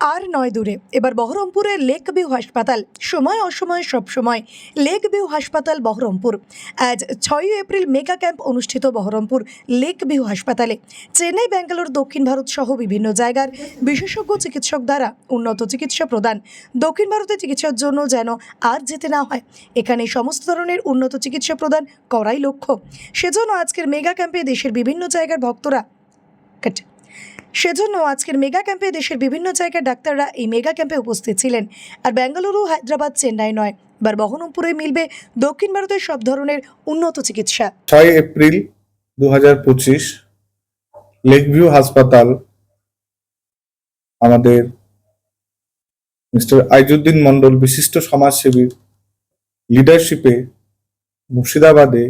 আর নয় দূরে। এবার বহরমপুরের লেক ভিউ হাসপাতাল। সময় অসময়, সব সময়। লেক ভিউ হাসপাতাল, বহরমপুর। আজ ছয়ই এপ্রিল মেগা ক্যাম্প অনুষ্ঠিত বহরমপুর লেক ভিউ হাসপাতালে। চেন্নাই, ব্যাঙ্গালোর, দক্ষিণ ভারত সহ বিভিন্ন জায়গার বিশেষজ্ঞ চিকিৎসক দ্বারা উন্নত চিকিৎসা প্রদান। দক্ষিণ ভারতে চিকিৎসার জন্য যেন আর যেতে না হয়, এখানে সমস্ত ধরনের উন্নত চিকিৎসা প্রদান করাই লক্ষ্য। সেজন্য আজকের মেগা ক্যাম্পে দেশের বিভিন্ন জায়গার ভক্তরা সেজন্য আজকের মেগা ক্যাম্পে দেশের বিভিন্ন জায়গার ডাক্তাররা এই মেগা ক্যাম্পে উপস্থিত ছিলেন। আর বেঙ্গালুরু, হায়দ্রাবাদ, চেন্নাই নয় এবার বহরমপুরে মিলবে দক্ষিণ ভারতের সব ধরনের উন্নত চিকিৎসা। ছয় এপ্রিল দু হাজার পঁচিশ, লেকভিউ হাসপাতাল, আমাদের মিস্টার আইজুদ্দিন মন্ডল বিশিষ্ট সমাজসেবীর লিডারশিপে মুর্শিদাবাদে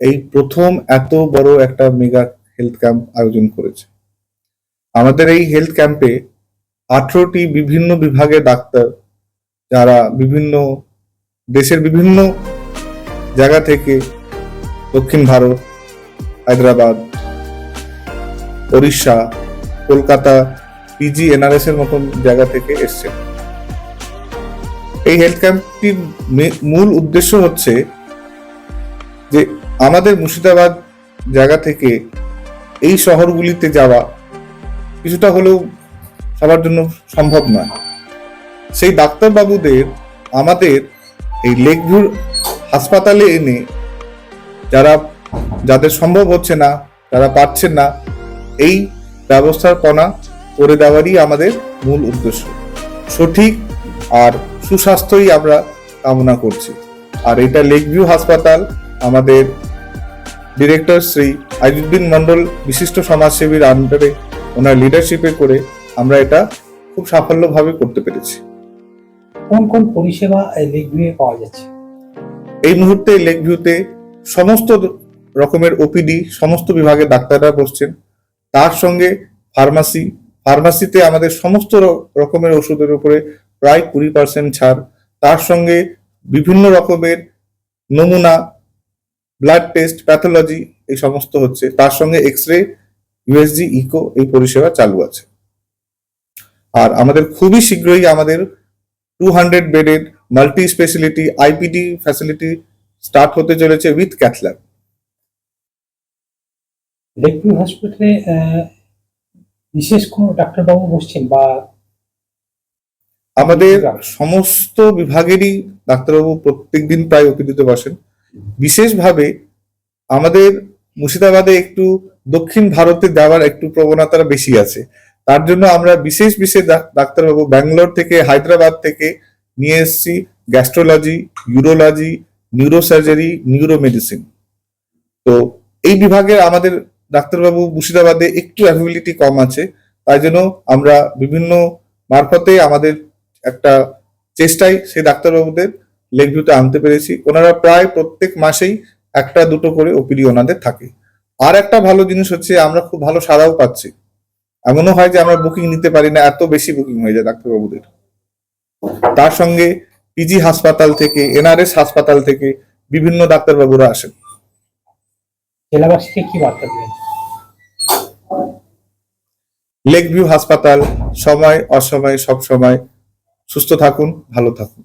এই প্রথম এত বড় একটা মেগা হেলথ ক্যাম্প আয়োজন করেছে। আমাদের এই হেলথ ক্যাম্পে আঠারোটি বিভিন্ন বিভাগের ডাক্তার, যারা বিভিন্ন দেশের বিভিন্ন জায়গা থেকে দক্ষিণ ভারত, হায়দ্রাবাদ উড়িষ্যা কলকাতা পিজি এনআরএস এর মতন জায়গা থেকে এসছে এই হেলথ ক্যাম্পটির মূল উদ্দেশ্য হচ্ছে যে আমাদের মুর্শিদাবাদ জায়গা থেকে এই শহরগুলিতে যাওয়া কিছুটা হলেও সবার জন্য সম্ভব নয়। সেই ডাক্তারবাবুদের আমাদের এই লেকভিউর হাসপাতালে এনে যারা, যাদের সম্ভব হচ্ছে না, যারা পাচ্ছেন না, এই ব্যবস্থাপনা করে দেওয়ারই আমাদের মূল উদ্দেশ্য। সঠিক আর সুস্বাস্থ্যই আমরা কামনা করছি। আর এটা লেকভিউ হাসপাতাল আমাদের ডিরেক্টর শ্রী আইজুদ্দিন মন্ডল বিশিষ্ট সমাজসেবীর আন্ডারে ওনার লিডারশিপে করে আমরা এটা খুব সাফল্যভাবে করতে পেরেছি। কোন কোন পরিষেবা এই লেক ভিউয়ে পাওয়া যাচ্ছে? এই মুহূর্তে লেক ভিউতে সমস্ত রকমের ওপিডি সমস্ত বিভাগের ডাক্তাররা বসছেন। তার সঙ্গে ফার্মাসি ফার্মাসিতে আমাদের সমস্ত রকমের ওষুধের উপরে প্রায় কুড়ি পার্সেন্ট ছাড়। তার সঙ্গে বিভিন্ন রকমের নমুনা ব্লাড টেস্ট প্যাথোলজি এই সমস্ত হচ্ছে। তার সঙ্গে এক্স রে ইউএসজি ইকো এই পরিষেবা চালু আছে। আর আমাদের খুবই শীঘ্রই আমাদের টু হান্ড্রেড বেডের multi speciality IPD facility start হতে চলেছে উইথ ক্যাথল্যাব লেক ভিউ হসপিটালে বিশেষ কোনো ডাক্তারবাবু বসছেন বা আমাদের সমস্ত বিভাগেরই ডাক্তারবাবু প্রত্যেকদিন প্রায় ওপিডিতে বসেন। বিশেষভাবে আমাদের মুর্শিদাবাদে একটু দক্ষিণ ভারতে যাওয়ার একটু প্রবণতা বেশি আছে। তার জন্য আমরা বিশেষ বিশেষ ডাক- ডাক্তারবাবু ব্যাঙ্গালোর থেকে, হায়দ্রাবাদ থেকে নিয়ে এসেছি gastrology, urology, neurosurgery neuro medicine তো এই বিভাগে আমাদের ডাক্তারবাবু মুর্শিদাবাদে একটু অ্যাভেবিলিটি কম আছে। তাই জন্য আমরা বিভিন্ন মারফতে আমাদের একটা চেষ্টায় সেই ডাক্তারবাবুদের লেক ভিউতে আনতে পেরেছি। ওনারা প্রায় প্রত্যেক মাসেই একটা, দুটো করে ওপিডি ওনাদের থাকে। আর একটা ভালো জিনিস হচ্ছে আমরা খুব ভালো সাড়াও পাচ্ছি। এমনও হয় যে আমরা বুকিং নিতে পারি না এত বেশি বুকিং হয়ে যায় ডাক্তারবাবুদের। তার সঙ্গে পিজি হাসপাতাল থেকে এনআরএস হাসপাতাল থেকে বিভিন্ন ডাক্তারবাবুরা আসেন। জেলাবাসীকে কি বার্তা দিলেন লেক ভিউ হাসপাতাল সময় অসময় সব সময় সুস্থ থাকুন ভালো থাকুন।